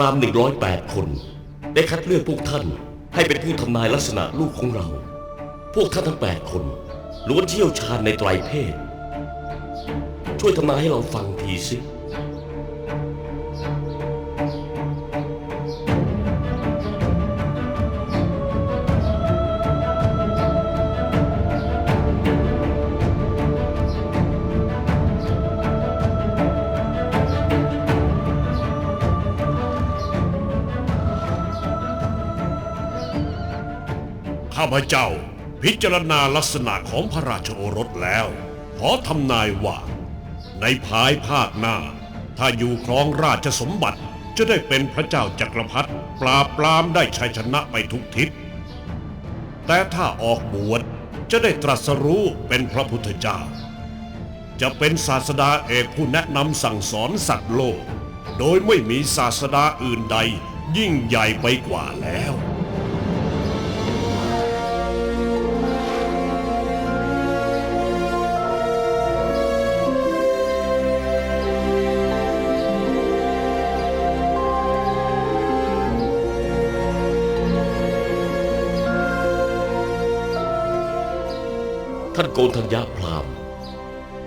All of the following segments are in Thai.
ราหม108 คน ได้คัดเลือกพวกท่านให้เป็นผู้ทำนายลักษณะลูกของเรา พวกท่านทั้ง 8 คนล้วนเชี่ยวชาญในไตรเพศ ช่วยทำนายให้เราฟังทีสิ ข้าพเจ้า พิจารณาลักษณะของพระราชโอรสแล้ว ขอทำนายว่า ในภายภาคหน้า ถ้าอยู่ครองราชสมบัติจะได้เป็นพระเจ้าจักรพรรดิปราบปรามได้ชัยชนะไปทุกทิศ แต่ถ้าออกบวชจะได้ตรัสรู้เป็นพระพุทธเจ้า จะเป็นศาสดาเอกผู้แนะนำสั่งสอนสัตว์โลก โดยไม่มีศาสดาอื่นใดยิ่งใหญ่ไปกว่าแล้ว ท่านโกนธัญญาพราม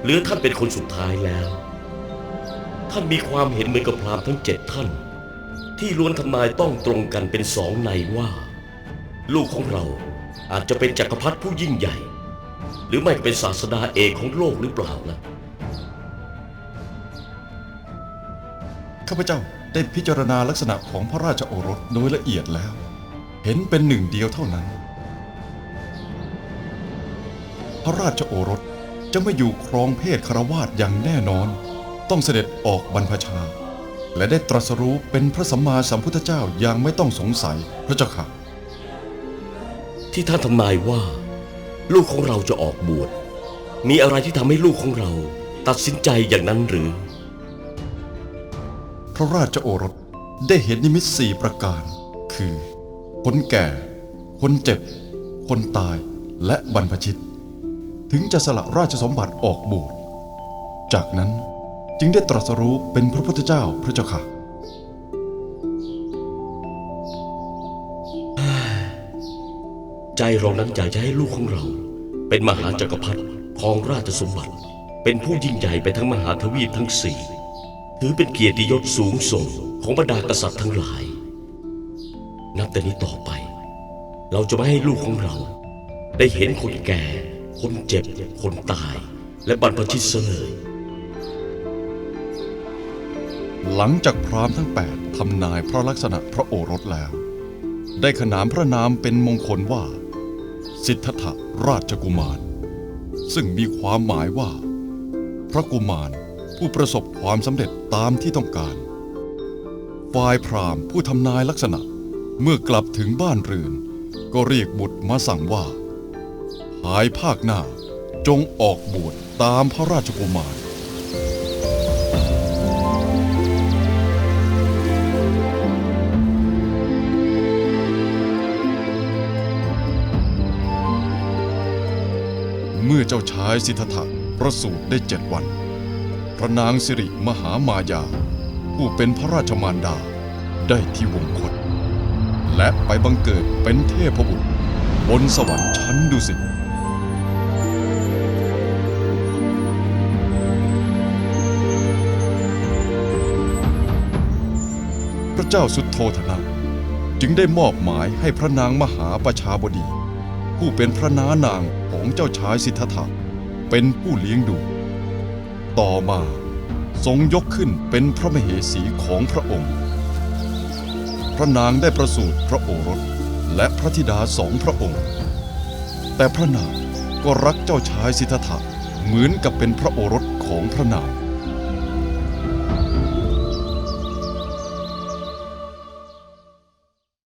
เหลือท่านเป็นคนสุดท้ายแล้ว ท่านมีความเห็นเหมือนกับพรามทั้งเจ็ดท่าน ที่ล้วนทำนายต้องตรงกันเป็นสองในว่า ลูกของเราอาจจะเป็นจักรพรรดิผู้ยิ่งใหญ่ หรือไม่เป็นศาสดาเอกของโลกหรือเปล่านะข้าพเจ้าได้พิจารณาลักษณะของพระราชโอรสโดยละเอียดแล้ว เห็นเป็นหนึ่งเดียวเท่านั้น พระราชโอรสจะไม่อยู่ครองเพศคารวาสอย่างแน่นอน ต้องเสด็จออกบรรพชา และได้ตรัสรู้เป็นพระสัมมาสัมพุทธเจ้าอย่างไม่ต้องสงสัยพระเจ้าค่ะ ที่ท่านทำนายว่า ลูกของเราจะออกบวชมีอะไรที่ทำให้ลูกของเราตัดสินใจอย่างนั้นหรือ พระราชโอรสได้เห็นนิมิตสี่ประการ คือ คนแก่ คนเจ็บ คนตายและบรรพชิต ถึงจะสละราชสมบัติออกบวชจากนั้นจึงได้ตรัสรู้เป็นพระพุทธเจ้าพระเจ้าค่ะ ใจเรานั้นอยากจะให้ลูกของเรา เป็นมหาจักรพรรดิของราชสมบัติ เป็นผู้ยิ่งใหญ่ไปทั้งมหาทวีปทั้งสี่ถือเป็นเกียรติยศสูงส่งของบรรดากษัตริย์ทั้งหลาย นับแต่นี้ต่อไป เราจะไม่ให้ลูกของเรา ได้เห็นคนแก่ คนเจ็บ คนตาย และบรรพชิตเสยเลยหลังจากพราหมณ์ทั้งแปดทำนายพระลักษณะพระโอรสแล้ว ได้ขนานพระนามเป็นมงคลว่า สิทธัตถราชกุมาร ซึ่งมีความหมายว่า พระกุมารผู้ประสบความสำเร็จตามที่ต้องการ ฝ่ายพราหมณ์ผู้ทำนายลักษณะเมื่อกลับถึงบ้านเรือน ก็เรียกบุตรมาสั่งว่า ภายภาคหน้า จงออกบวชตามพระราชกุมารเมื่อเจ้าชายสิทธัตถะประสูติได้เจ็ดวัน พระนางสิริมหามายา ผู้เป็นพระราชมารดาได้ที่วงคตและไปบังเกิดเป็นเทพบุตร บนสวรรค์ชั้นดุสิต พระเจ้าสุดโทธนะ จึงได้มอบหมายให้พระนางมหาประชาบดี ผู้เป็นพระน้านางของเจ้าชายสิทธัตถะเป็นผู้เลี้ยงดู ต่อมาทรงยกขึ้นเป็นพระมเหสีของพระองค์ พระนางได้ประสูติพระโอรสและพระธิดาสองพระองค์ แต่พระนางก็รักเจ้าชายสิทธัตถะเหมือนกับเป็นพระโอรสของพระนาง